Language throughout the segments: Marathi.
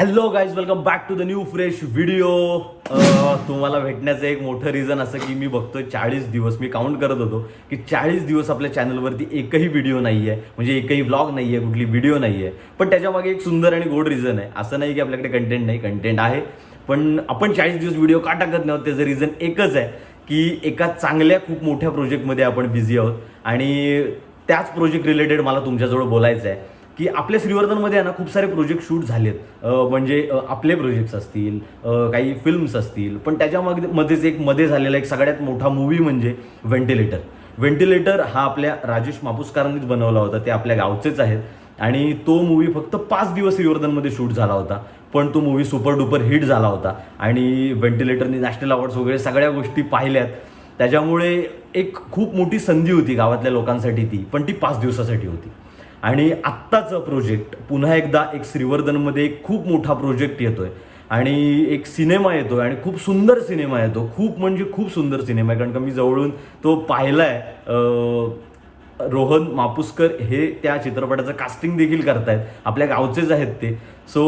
Hello guys welcome back to the new fresh video तुम्हाला भेटण्याचं एक मोठं रिझन असं की मी बघतोय चाळीस दिवस मी काउंट करत होतो की चाळीस दिवस आपल्या चॅनलवरती एकही व्हिडिओ नाही आहे म्हणजे एकही ब्लॉग नाही आहे कुठली व्हिडिओ नाही आहे पण त्याच्यामागे एक सुंदर आणि गोड रिझन आहे. असं नाही की आपल्याकडे कंटेंट नाही कंटेंट आहे. पण आपण चाळीस दिवस व्हिडिओ का टाकत नाही आहोत? त्याचं रिझन एकच आहे की एका चांगल्या खूप मोठ्या प्रोजेक्टमध्ये आपण बिझी आहोत. आणि त्याच प्रोजेक्ट रिलेटेड मला तुमच्याजवळ बोलायचं आहे की आपल्या श्रीवर्धनमध्ये आहे ना खूप सारे प्रोजेक्ट शूट झालेत. म्हणजे आपले प्रोजेक्ट्स असतील काही फिल्म्स असतील. पण त्याच्यामध्ये मध्येच एक मध्ये झालेला एक सगळ्यात मोठा मूवी म्हणजे व्हेंटिलेटर व्हेंटिलेटर हा आपल्या राजेश मापुसकरांनीच बनवला होता. ते आपल्या गावचेच आहेत. आणि तो मूवी फक्त पाच दिवस श्रीवर्धनमध्ये शूट झाला होता. पण तो मूवी सुपर डुपर हिट झाला होता. आणि व्हेंटिलेटरनी नॅशनल अवॉर्ड्स वगैरे सगळ्या गोष्टी पाहिल्यात. त्याच्यामुळे एक खूप मोठी संधी होती गावातल्या लोकांसाठी ती. पण ती पाच दिवसासाठी होती. आणि आत्ताचं प्रोजेक्ट पुन्हा एकदा एक श्रीवर्धनमध्ये एक खूप मोठा प्रोजेक्ट येतोय. आणि एक सिनेमा येतोय आणि खूप सुंदर सिनेमा येतो. खूप म्हणजे खूप सुंदर सिनेमा आहे. कारण का मी जवळून तो पाहिला आहे रोहन मापुसकर हे त्या चित्रपटाचं कास्टिंग देखील करतायत. आपल्या गावचेच आहेत ते. सो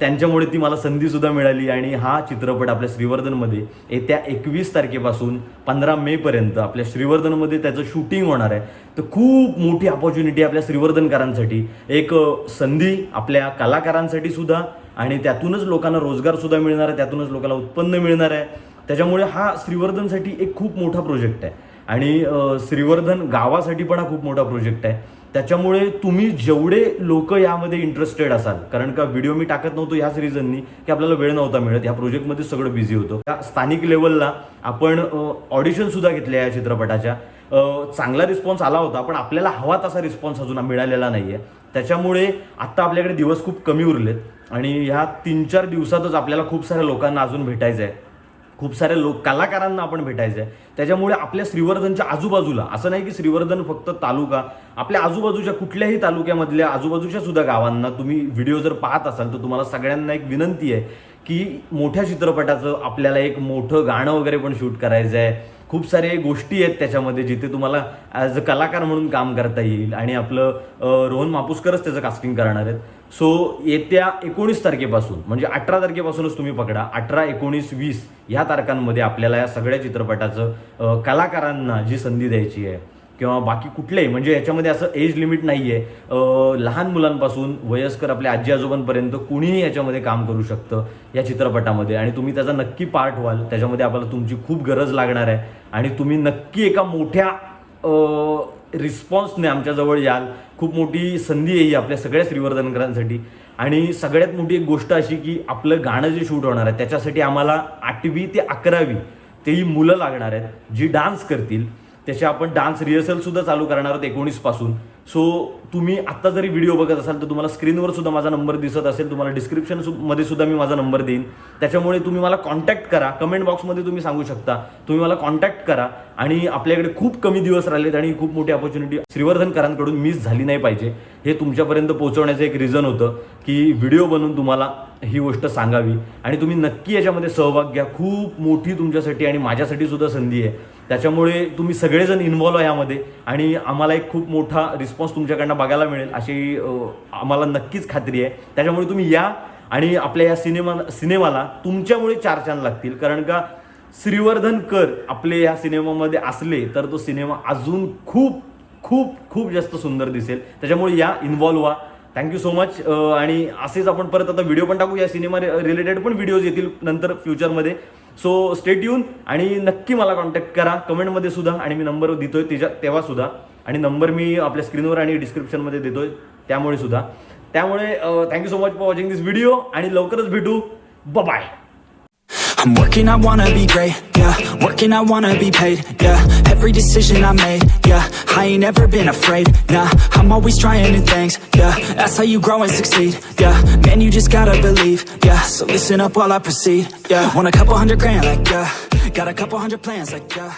त्यांच्यामुळे ती मला संधीसुद्धा मिळाली आणि हा चित्रपट आपल्या श्रीवर्धनमध्ये येत्या एकवीस तारखेपासून पंधरा मेपर्यंत आपल्या श्रीवर्धनमध्ये त्याचं शूटिंग होणार आहे. तर खूप मोठी अपॉर्च्युनिटी आपल्या श्रीवर्धनकरांसाठी. एक संधी आपल्या कलाकारांसाठी सुद्धा आणि त्यातूनच लोकांना रोजगारसुद्धा मिळणार आहे त्यातूनच लोकांना उत्पन्न मिळणार आहे. त्याच्यामुळे हा श्रीवर्धनसाठी एक खूप मोठा प्रोजेक्ट आहे. आणि श्रीवर्धन गावासाठी पण हा खूप मोठा प्रोजेक्ट आहे. त्याच्यामुळे तुम्ही जेवढे लोक यामध्ये इंटरेस्टेड असाल कारण का व्हिडिओ मी टाकत नव्हतो ह्याच रिझननी की आपल्याला वेळ नव्हता मिळत ह्या प्रोजेक्टमध्ये सगळं बिझी होतं. त्या स्थानिक लेवलला आपण ऑडिशन सुद्धा घेतल्या या चित्रपटाच्या. चांगला रिस्पॉन्स आला होता पण आपल्याला हवा तसा रिस्पॉन्स अजून मिळालेला नाही आहे त्याच्यामुळे आत्ता आपल्याकडे दिवस खूप कमी उरलेत. आणि ह्या तीन चार दिवसातच आपल्याला खूप साऱ्या लोकांना अजून भेटायचं आहे खूप साऱ्या लोक कलाकारांना आपण भेटायचं आहे. त्याच्यामुळे आपल्या श्रीवर्धनच्या आजूबाजूला असं नाही की श्रीवर्धन फक्त तालुका आपल्या आजूबाजूच्या कुठल्याही तालुक्यामधल्या आजूबाजूच्या सुद्धा गावांना तुम्ही व्हिडिओ जर पाहत असाल तर तुम्हाला सगळ्यांना एक विनंती आहे की मोठ्या चित्रपटाचं आपल्याला एक मोठं गाणं वगैरे पण शूट करायचं आहे. खूप सारे गोष्टी आहेत त्याच्यामध्ये जिथे तुम्हाला ॲज अ कलाकार म्हणून काम करता येईल आणि आपलं रोहन मापुसकरच त्याचं कास्टिंग करणार आहेत. सो येत्या एकोणीस तारखेपासून म्हणजे अठरा तारखेपासूनच तुम्ही पकडा. अठरा एकोणीस वीस ह्या तारखांमध्ये आपल्याला या सगळ्या चित्रपटाचं कलाकारांना जी संधी द्यायची आहे किंवा बाकी कुठलेही म्हणजे याच्यामध्ये असं एज लिमिट नाही आहे लहान मुलांपासून वयस्कर आपल्या आजी आजोबांपर्यंत कुणीही याच्यामध्ये काम करू शकतं या चित्रपटामध्ये. आणि तुम्ही त्याचा नक्की पार्ट व्हाल. त्याच्यामध्ये आपल्याला तुमची खूप गरज लागणार आहे. आणि तुम्ही नक्की एका मोठ्या रिस्पॉन्सने आमच्याजवळ याल. खूप मोठी संधी आहे ही आपल्या सगळ्या श्रीवर्धनकरांसाठी. आणि सगळ्यात मोठी एक गोष्ट अशी की आपलं गाणं जे शूट होणार आहे त्याच्यासाठी आम्हाला आठवी ते अकरावी तेही मुलं लागणार आहेत जी डान्स करतील. त्याचे आपण डान्स रिहर्सलसुद्धा चालू करणार आहोत एकोणीसपासून. सो तुम्ही आत्ता जरी व्हिडिओ बघत असाल तर तुम्हाला स्क्रीनवर सुद्धा माझा नंबर दिसत असेल. तुम्हाला डिस्क्रिप्शनमध्ये सुद्धा मी माझा नंबर देईन. त्याच्यामुळे तुम्ही मला कॉन्टॅक्ट करा. कमेंट बॉक्समध्ये तुम्ही सांगू शकता. तुम्ही मला कॉन्टॅक्ट करा. आणि आपल्याकडे खूप कमी दिवस राहिलेत आणि खूप मोठी अपॉर्च्युनिटी श्रीवर्धनकरांकडून मिस झाली नाही पाहिजे. हे तुमच्यापर्यंत पोहोचवण्याचं एक रिझन होतं की व्हिडिओ बनवून तुम्हाला ही गोष्ट सांगावी. आणि तुम्ही नक्की याच्यामध्ये सहभाग घ्या. खूप मोठी तुमच्यासाठी आणि माझ्यासाठी सुद्धा संधी आहे. त्याच्यामुळे तुम्ही सगळेजण इन्व्हॉल्व आहे यामध्ये. आणि आम्हाला एक खूप मोठा रिस्पॉन्स तुमच्याकडनं बघायला मिळेल अशी आम्हाला नक्कीच खात्री आहे. त्याच्यामुळे तुम्ही या आणि आपल्या या सिनेमा सिनेमाला तुमच्यामुळे चार चांद लागतील. कारण का श्रीवर्धन कर आपले या सिनेमामध्ये असले तर तो सिनेमा अजून खूप खूप खूप जास्त सुंदर दिसेल. त्याच्यामुळे या इन्व्हॉल्व व्हा. थँक्यू सो मच आणि असेच आपण परत आता व्हिडिओ पण टाकू. या सिनेमा रिलेटेड पण व्हिडिओज येतील नंतर फ्युचरमध्ये सो स्टेट येऊन आणि नक्की मला कॉन्टॅक्ट करा. कमेंटमध्ये सुद्धा आणि मी नंबर देतोय त्याच्या तेव्हा सुद्धा. आणि नंबर मी आपल्या स्क्रीनवर आणि डिस्क्रिप्शनमध्ये देतोय त्यामुळे सुद्धा. त्यामुळे thank you so much for watching this video आणि लवकरच भेटू. ब bye I'm working, I wanna be great, yeah Working, I wanna be paid, yeah Every decision I made, yeah. I ain't ever been afraid, nah. I'm always trying new things, yeah. That's how you grow and succeed, yeah. Man, you just gotta believe, yeah. So listen up while I proceed, yeah. Want a couple hundred grand, like, yeah. Got a couple hundred plans, like, yeah